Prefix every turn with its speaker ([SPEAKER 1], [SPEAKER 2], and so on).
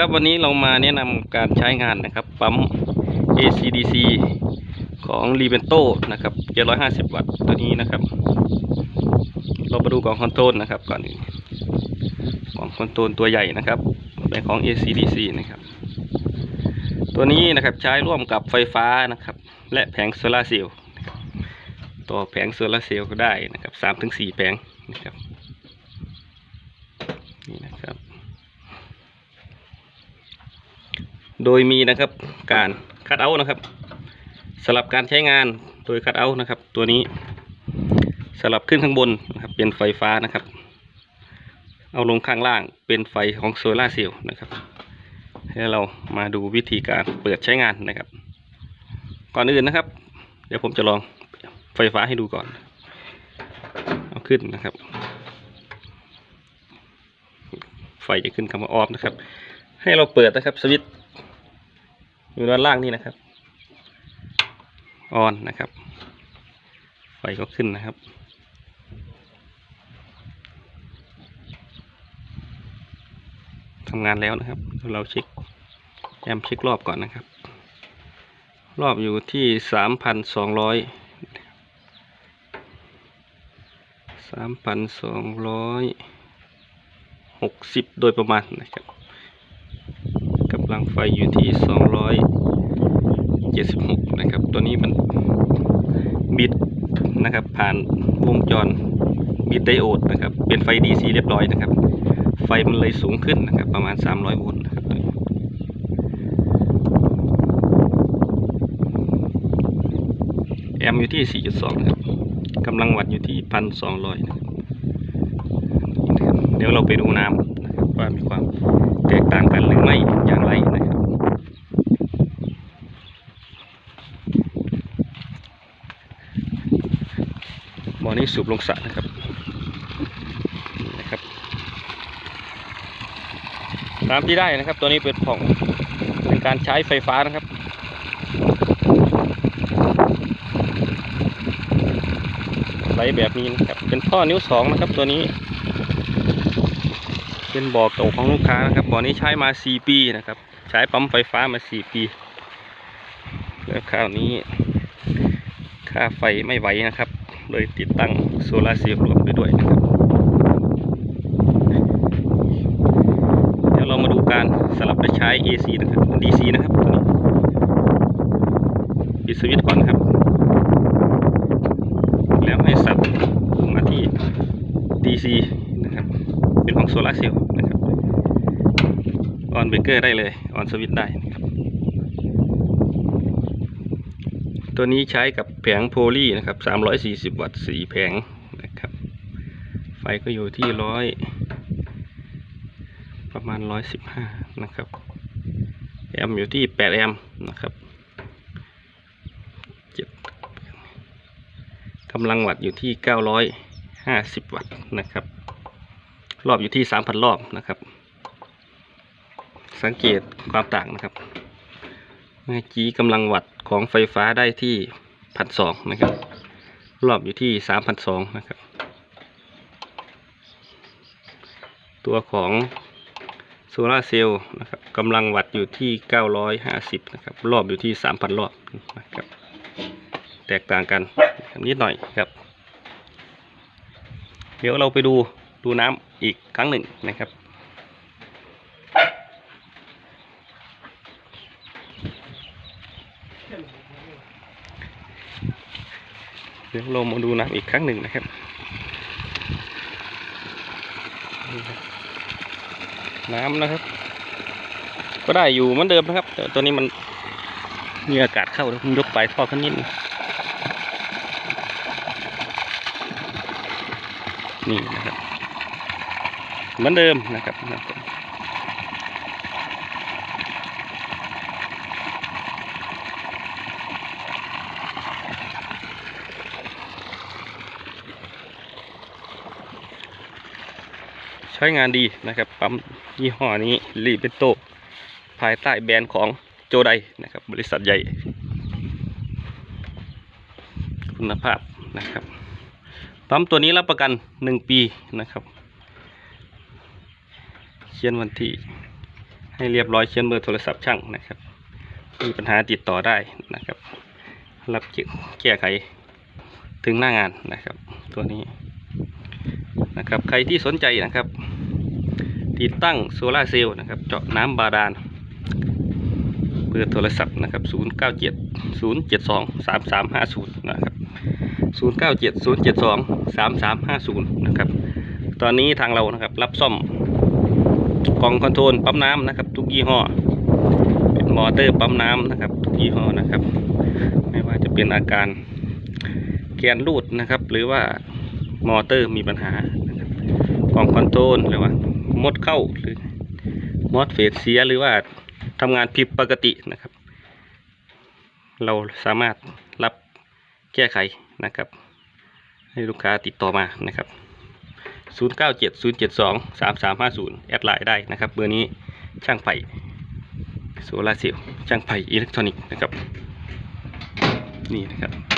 [SPEAKER 1] ครับวันนี้เรามาแนะนำการใช้งานนะครับปั๊ม ACDC ของ r e b e n t o นะครับ 750 วัตต์ตัวนี้นะครับ เรามาดูกล่องคอนโทรลนะครับก่อนอื่นกล่องคอนโทรลตัวใหญ่นะครับเป็นของ ACDC นะครับ ตัวนี้นะครับใช้ร่วมกับไฟฟ้านะครับ และแผงโซลาเซลล์ต่อแผงโซลาเซลล์ก็ได้นะครับ3-4 แผงนะครับนี่นะครับ โดยมีนะครับการคัดเอาท์นะครับสลับการใช้งานโดยคัดเอาท์นะครับ ตัวนี้สลับขึ้นข้างบนนะครับ เป็นไฟฟ้านะครับ เอาลงข้างล่างเป็นไฟของโซลาเซลล์นะครับให้เรามาดูวิธีการเปิดใช้งานนะครับ ก่อนอื่นนะครับ เดี๋ยวผมจะลองไฟฟ้าให้ดูก่อน เอาขึ้นนะครับ ไฟจะขึ้นคำว่าออฟนะครับ ให้เราเปิดนะครับสวิตช์ อยู่ด้านล่างนี่นะครับออนนะครับ ไฟก็ขึ้นนะครับ ทำงานแล้วนะครับ เราเช็คแอมเช็ครอบก่อนนะครับ รอบอยู่ที่สามพันสองร้อยสามพันสองร้อยหกสิบโดยประมาณนะครับ กำลังไฟอยู่ที่ 276 นะครับ ตัวนี้มันบิดนะครับ ผ่านวงจรบิดไดโอดนะครับ เป็นไฟ DC เรียบร้อยนะครับ ไฟมันเลยสูงขึ้นนะครับ ประมาณ 300 โวลต์นะครับตัวนี้แอมป์อยู่ที่ 4.2 ครับกำลังวัตต์อยู่ที่ 1,200 นะครับ เดี๋ยวเราไปดูน้ำ ว่ามีความแตกต่างกันหรือไม่อย่างไรนะครับบ่อนี้สูบลงสระนะครับนี่นะครับ ตามที่ได้นะครับ ตัวนี้เป็นของเป็นการใช้ไฟฟ้านะครับไหลแบบนี้นะครับ เป็นท่อนิ้วสองนะครับตัวนี้ เป็นบ่อเก่าของลูกค้านะครับบ่อนี้ใช้มา4ปีนะครับ ใช้ปั๊มไฟฟ้ามา4ปี แล้วคราวนี้ ค่าไฟไม่ไหวนะครับ เลยติดตั้งโซลาร์เซลล์รวมไปด้วยนะครับ เดี๋ยวเรามาดูการสลับไปใช้ AC นะครับ DC นะครับปิดสวิตช์ก่อนครับ แล้วให้สับมาที่ DC นะครับ เป็นของโซลาเซลล์นะครับออนเบรกเกอร์ได้เลยออนสวิตได้นะครับตัวนี้ใช้กับแผงโพลีนะครับ 340 วัตต์สีแผงนะครับ ไฟก็อยู่ที่ร้อยประมาณ 115 นะครับแอมป์อยู่ที่ 8 แอมป์นะครับเจ็ดกำลังวัตต์อยู่ที่ 950 วัตต์นะครับ รอบอยู่ที่3,000รอบนะครับ สังเกตความต่างนะครับเมื่อกี้กำลังวัตต์ของไฟฟ้าได้ที่พันสองนะครับ รอบอยู่ที่สามพันสองนะครับ ตัวของโซลาร์เซลล์นะครับกำลังวัตต์อยู่ที่เก้าร้อยห้าสิบนะครับ รอบอยู่ที่สามพันรอบนะครับ แตกต่างกันนิดหน่อยครับ เดี๋ยวเราไปดู ดูน้ำอีกครั้งหนึ่งนะครับ เดี๋ยวเรามาดูน้ำอีกครั้งหนึ่งนะครับ น้ำนะครับ ก็ได้อยู่เหมือนเดิมนะครับ แต่ตัวนี้มันมีอากาศเข้าแล้วผมยกปลายท่อขึ้นนิดนึงนี่นะครับ เหมือนเดิมนะครับใช้งานดีนะครับปั๊มยี่ห้อนี้รีเบโตภายใต้แบรนด์ของโจไดนะครับ บริษัทใหญ่ คุณภาพนะครับปั๊มตัวนี้รับประกันหนึ่งปีนะครับ เขียนวันที่ ให้เรียบร้อยเขียนเบอร์โทรศัพท์ช่างนะครับ มีปัญหาติดต่อได้นะครับ รับแก้ไขถึงหน้างานนะครับ ตัวนี้นะครับ ใครที่สนใจนะครับ ติดตั้งโซลาเซลล์นะครับ เจาะน้ำบาดาลเบอร์โทรศัพท์นะครับ 097 072 3350 นะครับ 097 072 3350 นะครับ ตอนนี้ทางเรานะครับรับซ่อม กล่องคอนโทรลปั๊มน้ำนะครับ ทุกยี่ห้อ เป็นมอเตอร์ปั๊มน้ำนะครับ ทุกยี่ห้อนะครับ ไม่ว่าจะเป็นอาการแกนรูดนะครับ หรือว่ามอเตอร์มีปัญหากล่องคอนโทรลหรือว่ามดเข้าหรือมอดเฟสเสียหรือว่าทำงานผิดปกตินะครับ เราสามารถรับแก้ไขนะครับ ให้ลูกค้าติดต่อมานะครับ 097 072 3350 แอดไลน์ได้นะครับเบอร์นี้ช่างไผ่โซลาร์เซลล์ช่างไผ่อิเล็กทรอนิกส์นะครับ นี่นะครับ